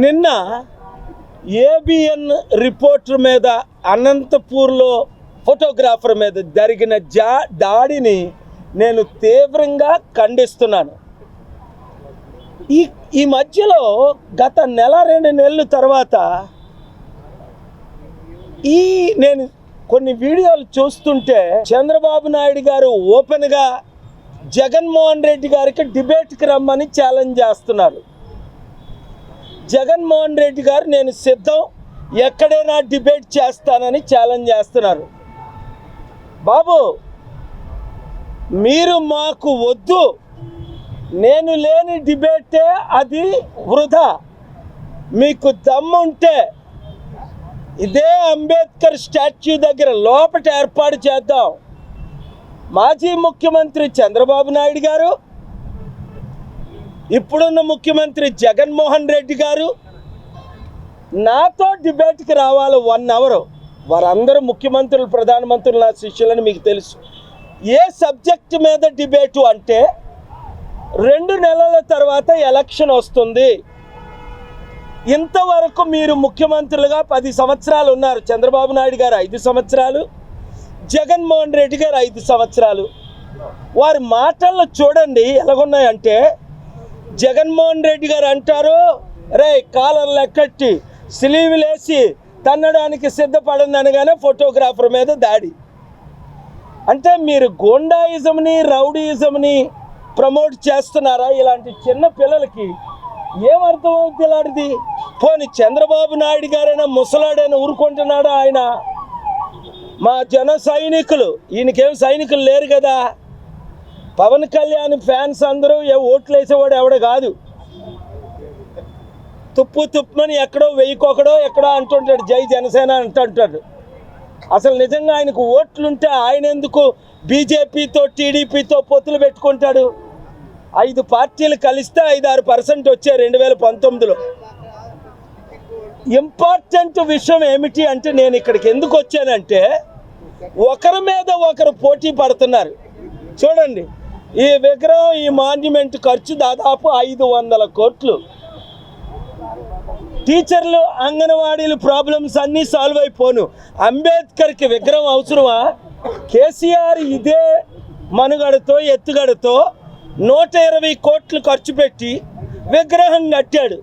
నిన్న ABN reporter మీద అనంతపూర్లో ఫోటోగ్రాఫర్ మీద జరిగిన జా దాడిని నేను తీవ్రంగా ఖండిస్తున్నాను. ఈ ఈ మధ్యలో గత నెల రెండు నెలల తర్వాత ఈ నేను కొన్ని వీడియోలు చూస్తుంటే చంద్రబాబు నాయుడు గారు ఓపెన్గా జగన్మోహన్ రెడ్డి గారికి డిబేట్కి రమ్మని ఛాలెంజ్ చేస్తున్నారు. జగన్మోహన్ రెడ్డి గారు నేను సిద్ధం ఎక్కడైనా డిబేట్ చేస్తానని ఛాలెంజ్ చేస్తున్నారు. బాబు మీరు మాకు వద్దు. నేను లేని డిబేటే అది వృధా. మీకు దమ్ముంటే ఇదే అంబేద్కర్ స్టాచ్యూ దగ్గర లోపట ఏర్పాటు చేద్దాం. మాజీ ముఖ్యమంత్రి చంద్రబాబు నాయుడు గారు ఇప్పుడున్న ముఖ్యమంత్రి జగన్మోహన్ రెడ్డి గారు నాతో డిబేట్కి రావాలి వన్ అవర్. వారందరూ ముఖ్యమంత్రులు ప్రధానమంత్రులు నా శిష్యులని మీకు తెలుసు. ఏ సబ్జెక్ట్ మీద డిబేటు అంటే రెండు నెలల తర్వాత ఎలక్షన్ వస్తుంది. ఇంతవరకు మీరు ముఖ్యమంత్రులుగా పది సంవత్సరాలు ఉన్నారు. చంద్రబాబు నాయుడు గారు ఐదు సంవత్సరాలు జగన్మోహన్ రెడ్డి గారు ఐదు సంవత్సరాలు. వారి మాటల్లో చూడండి ఎలాగున్నాయంటే జగన్మోహన్ రెడ్డి గారు అంటారు రే కాలర్ లెక్కట్టి స్లీవ్లేసి తన్నడానికి సిద్ధపడింది అనగానే ఫోటోగ్రాఫర్ మీద దాడి. అంటే మీరు గోండాయిజంని రౌడీయిజంని ప్రమోట్ చేస్తున్నారా? ఇలాంటి చిన్న పిల్లలకి ఏమర్థం అవుతుంది ఇలాంటిది? పోని చంద్రబాబు నాయుడు గారైనా ముసలాడైనా ఊరుకుంటున్నాడా ఆయన? మా జన సైనికులు ఈయనకేం సైనికులు లేరు కదా? పవన్ కళ్యాణ్ ఫ్యాన్స్ అందరూ ఏ ఓట్లు వేసేవాడు ఎవడ కాదు. తుప్పు తుప్పుమని ఎక్కడో వెయ్యికొకడో ఎక్కడో అంటుంటాడు జై జనసేన అంటుంటాడు. అసలు నిజంగా ఆయనకు ఓట్లుంటే ఆయన ఎందుకు బీజేపీతో టీడీపీతో పొత్తులు పెట్టుకుంటాడు? ఐదు పార్టీలు కలిస్తే ఐదు ఆరు పర్సెంట్ వచ్చాయి రెండు వేల పంతొమ్మిదిలో. ఇంపార్టెంట్ విషయం ఏమిటి అంటే నేను ఇక్కడికి ఎందుకు వచ్చానంటే ఒకరి మీద ఒకరు పోటీ పడుతున్నారు. చూడండి ఈ విగ్రహం ఈ మాన్యుమెంట్ ఖర్చు దాదాపు ఐదు వందల కోట్లు. టీచర్లు అంగన్వాడీలు ప్రాబ్లమ్స్ అన్నీ సాల్వ్ అయిపోను. అంబేద్కర్కి విగ్రహం అవసరమా? కేసీఆర్ ఇదే మనుగడతో ఎత్తుగడతో నూట ఇరవై కోట్లు ఖర్చు పెట్టి విగ్రహం కట్టాడు.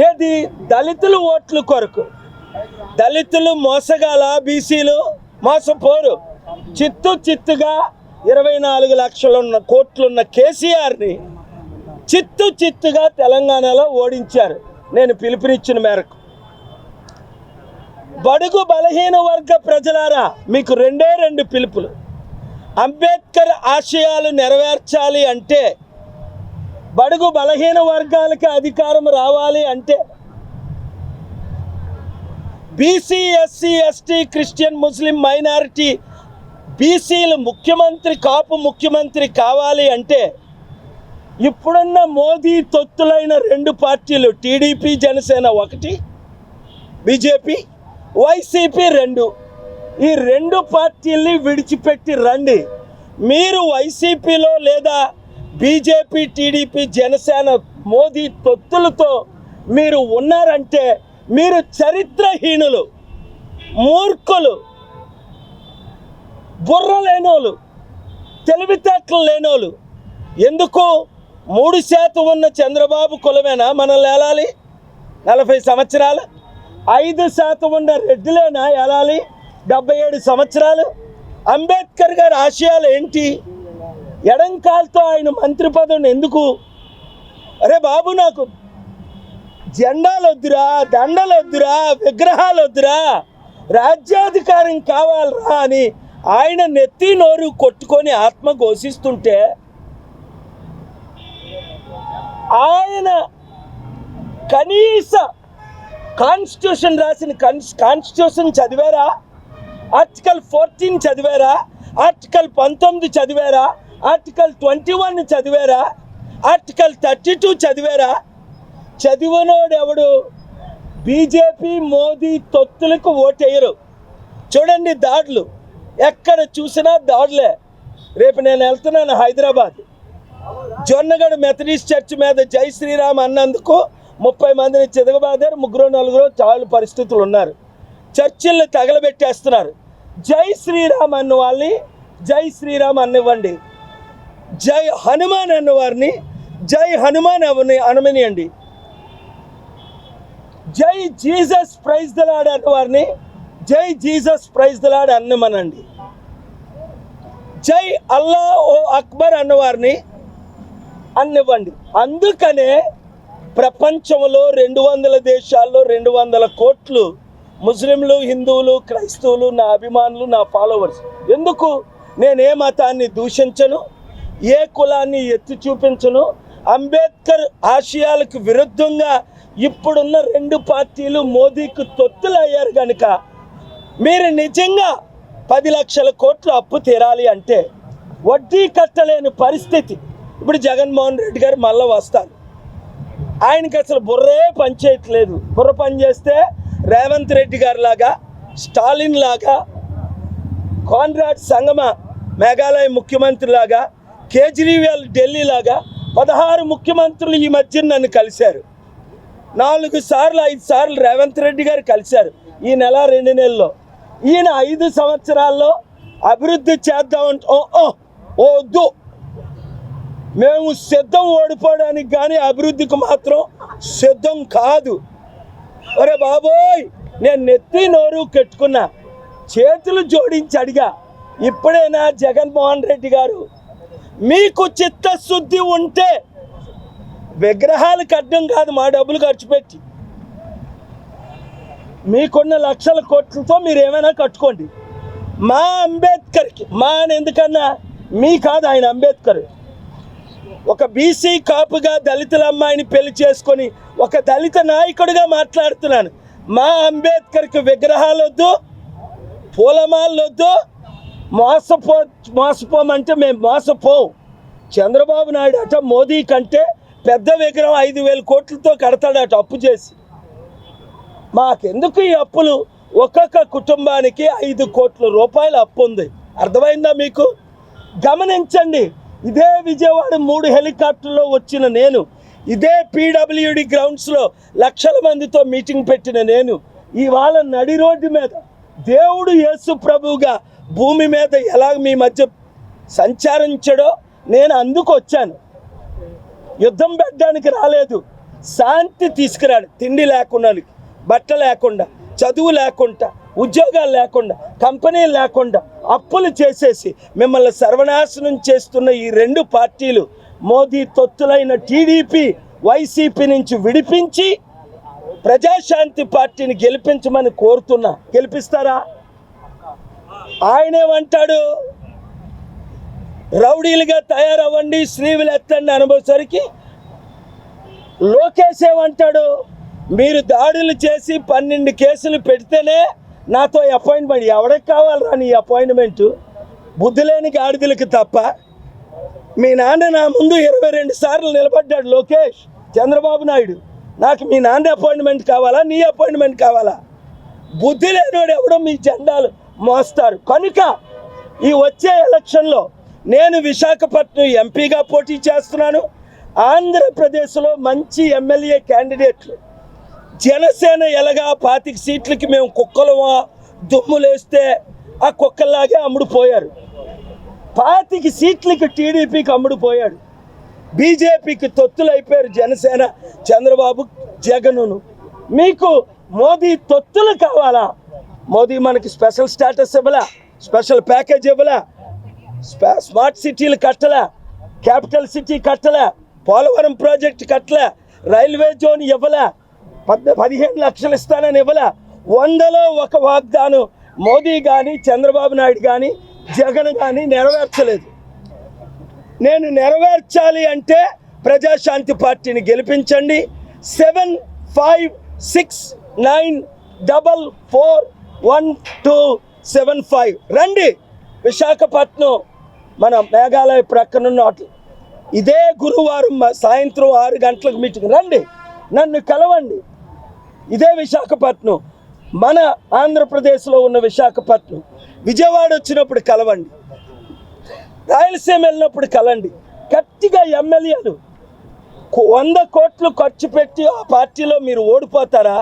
ఏది? దళితులు ఓట్ల కొరకు. దళితులు మోసగాల బీసీలు మోసపోరు. చిత్తు చిత్తుగా ఇరవై నాలుగు లక్షలున్న కోట్లున్న కేసీఆర్ని చిత్తు చిత్తుగా తెలంగాణలో ఓడించారు. నేను పిలుపునిచ్చిన మేరకు. బడుగు బలహీన వర్గ ప్రజలారా మీకు రెండే రెండు పిలుపులు. అంబేద్కర్ ఆశయాలు నెరవేర్చాలి అంటే బడుగు బలహీన వర్గాలకి అధికారం రావాలి అంటే BC SC ST Christian Muslim minority బీసీలు ముఖ్యమంత్రి కాపు ముఖ్యమంత్రి కావాలి అంటే ఇప్పుడున్న మోదీ తొత్తులైన రెండు పార్టీలు టీడీపీ జనసేన ఒకటి బీజేపీ వైసీపీ రెండు. ఈ రెండు పార్టీల్ని విడిచిపెట్టి రండి. మీరు వైసీపీలో లేదా బీజేపీ టీడీపీ జనసేన మోదీ తొత్తులతో మీరు ఉన్నారంటే మీరు చరిత్రహీనులు మూర్ఖులు. బుర్ర లేనోళ్ళు తెలివితేటలు లేనోళ్ళు. ఎందుకు? మూడు శాతం ఉన్న చంద్రబాబు కులమేనా మనం లేలాలి నలభై సంవత్సరాలు. ఐదు శాతం ఉన్న రెడ్డిలేనా ఏలాలి? డెబ్బై ఏడు సంవత్సరాలు. అంబేద్కర్ గారి ఆశయాలు ఏంటి? ఎడంకాలతో ఆయన మంత్రి పదవిని ఎందుకు? అరే బాబు నాకు జెండాలు వద్దురా దండలు వద్దురా విగ్రహాలు వద్దురా రాజ్యాధికారం కావాలరా అని ఆయన నెత్తి నోరు కొట్టుకొని ఆత్మ ఘోషిస్తుంటే ఆయన కనీస కాన్స్టిట్యూషన్ రాసిన కాన్స్టిట్యూషన్ చదివారా? ఆర్టికల్ ఫోర్టీన్ చదివారా? ఆర్టికల్ పంతొమ్మిది చదివారా? ఆర్టికల్ ట్వంటీ వన్ చదివారా? ఆర్టికల్ థర్టీ టూ చదివారా? చదివినోడు బీజేపీ మోదీ తొత్తులకు ఓటేయరు. చూడండి దాడులు. ఎక్కడ చూసినా దాడులే. రేపు నేను వెళ్తున్నాను హైదరాబాద్. జొన్నగడ మెథడిస్ట్ చర్చ్ మీద జై శ్రీరామ్ అన్నందుకు ముప్పై మందిని చెదగబాదారు ముగ్గురు నలుగురు చాలు పరిస్థితులు ఉన్నారు. చర్చిల్ని తగలబెట్టేస్తున్నారు. జై శ్రీరామ్ అన్న వాళ్ళని జై శ్రీరామ్ అన్నివ్వండి. జై హనుమాన్ అన్నవారిని జై హనుమాన్ అవని అనమనియండి. జై జీసస్ ప్రైజ్ దలాడ్ అన్నవారిని జై జీసస్ ప్రైజ్ దలాడ్ అన్నమనండి. జై అల్లా ఓ అక్బర్ అన్నవారిని అన్నివ్వండి. అందుకనే ప్రపంచంలో రెండు వందల దేశాల్లో రెండు వందల కోట్లు ముస్లింలు హిందువులు క్రైస్తవులు నా అభిమానులు నా ఫాలోవర్స్. ఎందుకు? నేను ఏ మతాన్ని దూషించను? ఏ కులాన్ని ఎత్తి చూపించను? అంబేద్కర్ ఆశయాలకు విరుద్ధంగా ఇప్పుడున్న రెండు పార్టీలు మోదీకి తొత్తులు అయ్యారు కనుక మీరు నిజంగా పది లక్షల కోట్లు అప్పు తీరాలి అంటే వడ్డీ కట్టలేని పరిస్థితి. ఇప్పుడు జగన్మోహన్ రెడ్డి గారు మళ్ళీ వస్తారు. ఆయనకి అసలు బుర్రే పనిచేయట్లేదు. బుర్ర పని చేస్తే రేవంత్ రెడ్డి గారి లాగా స్టాలిన్ లాగా కాన్రాడ్ సంగమ మేఘాలయ ముఖ్యమంత్రి లాగా కేజ్రీవాల్ ఢిల్లీ లాగా పదహారు ముఖ్యమంత్రులు ఈ మధ్య నన్ను కలిశారు. నాలుగు సార్లు ఐదు సార్లు రేవంత్ రెడ్డి గారు కలిశారు. ఈ నెల రెండు నెలల్లో. ఈయన ఐదు సంవత్సరాల్లో అభివృద్ధి చేద్దామంటే వద్దు. మేము సిద్ధం ఓడిపోవడానికి కానీ అభివృద్ధికి మాత్రం సిద్ధం కాదు. ఒరే బాబోయ్ నేను నెత్తి నోరు కట్టుకున్నా. చేతులు జోడించి అడిగా ఇప్పుడైనా జగన్మోహన్ రెడ్డి గారు మీకు చిత్తశుద్ధి ఉంటే విగ్రహాలు కట్టడం కాదు మా డబ్బులు ఖర్చు పెట్టి. మీకున్న లక్షల కోట్లతో మీరు ఏమైనా కట్టుకోండి. మా అంబేద్కర్కి మా అని ఎందుకన్నా? మీ కాదు ఆయన అంబేద్కర్. ఒక బీసీ కాపుగా దళితుల అమ్మాయిని పెళ్ళి చేసుకొని ఒక దళిత నాయకుడిగా మాట్లాడుతున్నాను. మా అంబేద్కర్కి విగ్రహాలు వద్దు పూలమాలలు వద్దు మోసపో మోసపోమంటే మేము మోసపోవు. చంద్రబాబు నాయుడు అట మోదీ కంటే పెద్ద విగ్రహం ఐదు వేల కోట్లతో కడతాడట అప్పు చేసి. మాకెందుకు ఈ అప్పులు? ఒక్కొక్క కుటుంబానికి ఐదు కోట్ల రూపాయల అప్పు ఉంది. అర్థమైందా మీకు? గమనించండి ఇదే విజయవాడ మూడు హెలికాప్టర్లో వచ్చిన నేను ఇదే పీడబ్ల్యూడి గ్రౌండ్స్లో లక్షల మందితో మీటింగ్ పెట్టిన నేను ఇవాళ నడి రోడ్డు మీద దేవుడు యేసు ప్రభువుగా భూమి మీద ఎలా మీ మధ్య సంచరించడో నేను అందుకు వచ్చాను. యుద్ధం పెట్టడానికి రాలేదు. శాంతి తీసుకురాడు తిండి లేకుండా బట్ట లేకుండా చదువు లేకుండా ఉద్యోగాలు లేకుండా కంపెనీలు లేకుండా అప్పులు చేసేసి మిమ్మల్ని సర్వనాశనం చేస్తున్న ఈ రెండు పార్టీలు మోదీ తొత్తులైన టీడీపీ వైసీపీ నుంచి విడిపించి ప్రజాశాంతి పార్టీని గెలిపించమని కోరుతున్నా. గెలిపిస్తారా? ఆయనేమంటాడు? రౌడీలుగా తయారవ్వండి శ్రీవులు ఎత్తండి అనుభవసరికి. లోకేష్ ఏమంటాడు? మీరు దాడులు చేసి పన్నెండు కేసులు పెడితేనే నాతో అపాయింట్మెంట్ ఎవరికి కావాలరా నీ అపాయింట్మెంటు? బుద్ధి లేని గాడిదలకి తప్ప. మీ నాన్న నా ముందు ఇరవై రెండు సార్లు నిలబడ్డాడు లోకేష్ చంద్రబాబు నాయుడు. నాకు మీ నాన్న అపాయింట్మెంట్ కావాలా నీ అపాయింట్మెంట్ కావాలా? బుద్ధి లేనివాడు ఎవడో మీ జెండాలు మోస్తారు. కనుక ఈ వచ్చే ఎలక్షన్లో నేను విశాఖపట్నం ఎంపీగా పోటీ చేస్తున్నాను. ఆంధ్రప్రదేశ్లో మంచి ఎమ్మెల్యే క్యాండిడేట్లు జనసేన ఎలాగా పాతిక సీట్లకి మేము కుక్కలమా దుమ్ములేస్తే ఆ కుక్కల్లాగే అమ్ముడుపోయారు. పాతిక సీట్లకి టీడీపీకి అమ్ముడుపోయాడు. బీజేపీకి తొత్తులు అయిపోయారు జనసేన చంద్రబాబు జగనును. మీకు మోదీ తొత్తులు కావాలా? మోదీ మనకి స్పెషల్ స్టేటస్ ఇవ్వలా? స్పెషల్ ప్యాకేజ్ ఇవ్వలా? స్మార్ట్ సిటీలు కట్టలే? క్యాపిటల్ సిటీ కట్టలే? పోలవరం ప్రాజెక్ట్ కట్టలే? రైల్వే జోన్ ఇవ్వలే? పద్ పదిహేను లక్షలు ఇస్తానని ఇవ్వాల. వందలో ఒక వాగ్దానం మోదీ కానీ చంద్రబాబు నాయుడు కానీ జగన్ కానీ నెరవేర్చలేదు. నేను నెరవేర్చాలి అంటే ప్రజాశాంతి పార్టీని గెలిపించండి. Seven five six nine double four one two seven five. రండి. విశాఖపట్నం మన మేఘాలయ ప్రక్కనున్న హోటల్. ఇదే గురువారం సాయంత్రం ఆరు గంటలకు మీటింగ్. రండి. నన్ను కలవండి. ఇదే విశాఖపట్నం. మన ఆంధ్రప్రదేశ్లో ఉన్న విశాఖపట్నం. విజయవాడ వచ్చినప్పుడు కలవండి. రాయలసీమ వెళ్ళినప్పుడు కలండి. గట్టిగా ఎమ్మెల్యేలు వంద కోట్లు ఖర్చు పెట్టి ఆ పార్టీలో మీరు ఓడిపోతారా?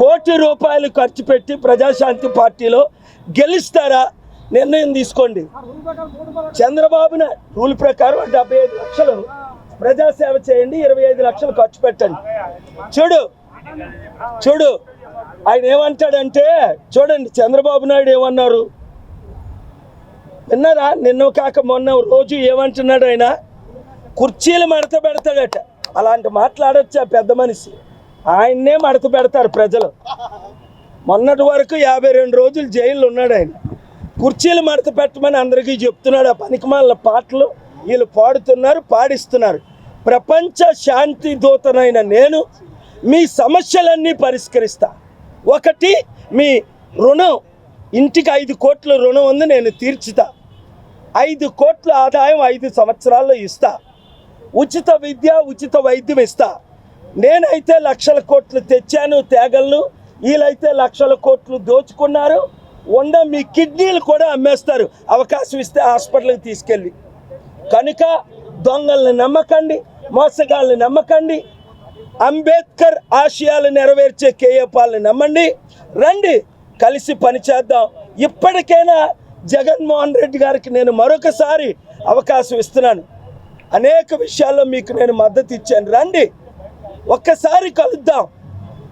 కోటి రూపాయలు ఖర్చు పెట్టి ప్రజాశాంతి పార్టీలో గెలుస్తారా? నిర్ణయం తీసుకోండి. చంద్రబాబు రూల్ ప్రకారం డెబ్బై ఐదు లక్షలు ప్రజాసేవ చేయండి ఇరవై ఐదు లక్షలు ఖర్చు పెట్టండి. చూడు చూడు ఆయన ఏమంటాడంటే చూడండి చంద్రబాబు నాయుడు ఏమన్నారు? విన్నారా? నిన్న కాక మొన్న రోజు ఏమంటున్నాడు ఆయన? కుర్చీలు మడత పెడతాడట. అలాంటి మాట్లాడొచ్చా పెద్ద మనిషి? ఆయన్నే మడత పెడతారు ప్రజలు. మొన్నటి వరకు యాభై రెండు రోజులు జైల్లో ఉన్నాడు ఆయన. కుర్చీలు మడత పెట్టమని అందరికీ చెప్తున్నాడు. ఆ పనికిమాల పాటలు వీళ్ళు పాడుతున్నారు పాడిస్తున్నారు. ప్రపంచ శాంతి దూతనైన నేను మీ సమస్యలన్నీ పరిష్కరిస్తా. ఒకటి మీ రుణం ఇంటికి ఐదు కోట్ల రుణం ఉంది నేను తీర్చుతా. ఐదు కోట్ల ఆదాయం ఐదు సంవత్సరాల్లో ఇస్తా. ఉచిత విద్య ఉచిత వైద్యం ఇస్తా. నేనైతే లక్షల కోట్లు తెచ్చాను తేగళ్ళు వీళ్ళైతే లక్షల కోట్లు దోచుకున్నారు. ఉండ మీ కిడ్నీలు కూడా అమ్మేస్తారు. అవకాశం ఇస్తే హాస్పిటల్కి తీసుకెళ్ళి. కనుక దొంగల్ని నమ్మకండి మోసగాళ్ళని నమ్మకండి అంబేద్కర్ ఆశయాలు నెరవేర్చే కేఏపాల్ని నమ్మండి. రండి కలిసి పనిచేద్దాం ఇప్పటికైనా జగన్మోహన్ రెడ్డి గారికి నేను మరొకసారి అవకాశం ఇస్తున్నాను. అనేక విషయాల్లో మీకు నేను మద్దతు ఇచ్చాను. రండి ఒక్కసారి కలుద్దాం.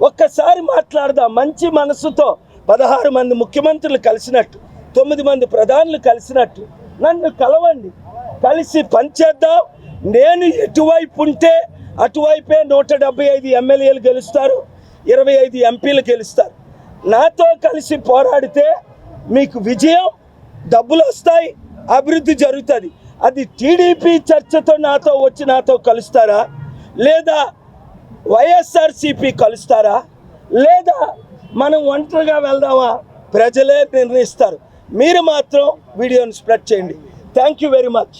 ఒక్కసారి మాట్లాడదాం. మంచి మనసుతో పదహారు మంది ముఖ్యమంత్రులు కలిసినట్టు తొమ్మిది మంది ప్రధానులు కలిసినట్టు నన్ను కలవండి. కలిసి పనిచేద్దాం నేను ఎటువైపు ఉంటే అటువైపే నూట డెబ్బై ఐదు ఎమ్మెల్యేలు గెలుస్తారు ఇరవై ఐదు ఎంపీలు గెలుస్తారు. నాతో కలిసి పోరాడితే మీకు విజయం డబ్బులు వస్తాయి అభివృద్ధి జరుగుతుంది. అది టీడీపీ చర్చతో నాతో వచ్చి నాతో కలుస్తారా? లేదా వైఎస్ఆర్సిపి కలుస్తారా? లేదా మనం ఒంటరిగా వెళ్దామా? ప్రజలే నిర్ణయిస్తారు. మీరు మాత్రం వీడియోని స్ప్రెడ్ చేయండి. Thank you very much